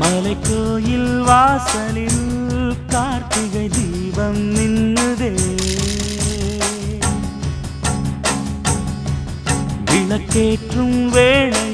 மலைக்கோயில் வாசலில் கார்த்திகை தீபம் நின்னுதே. விளக்கேற்றும் வேளை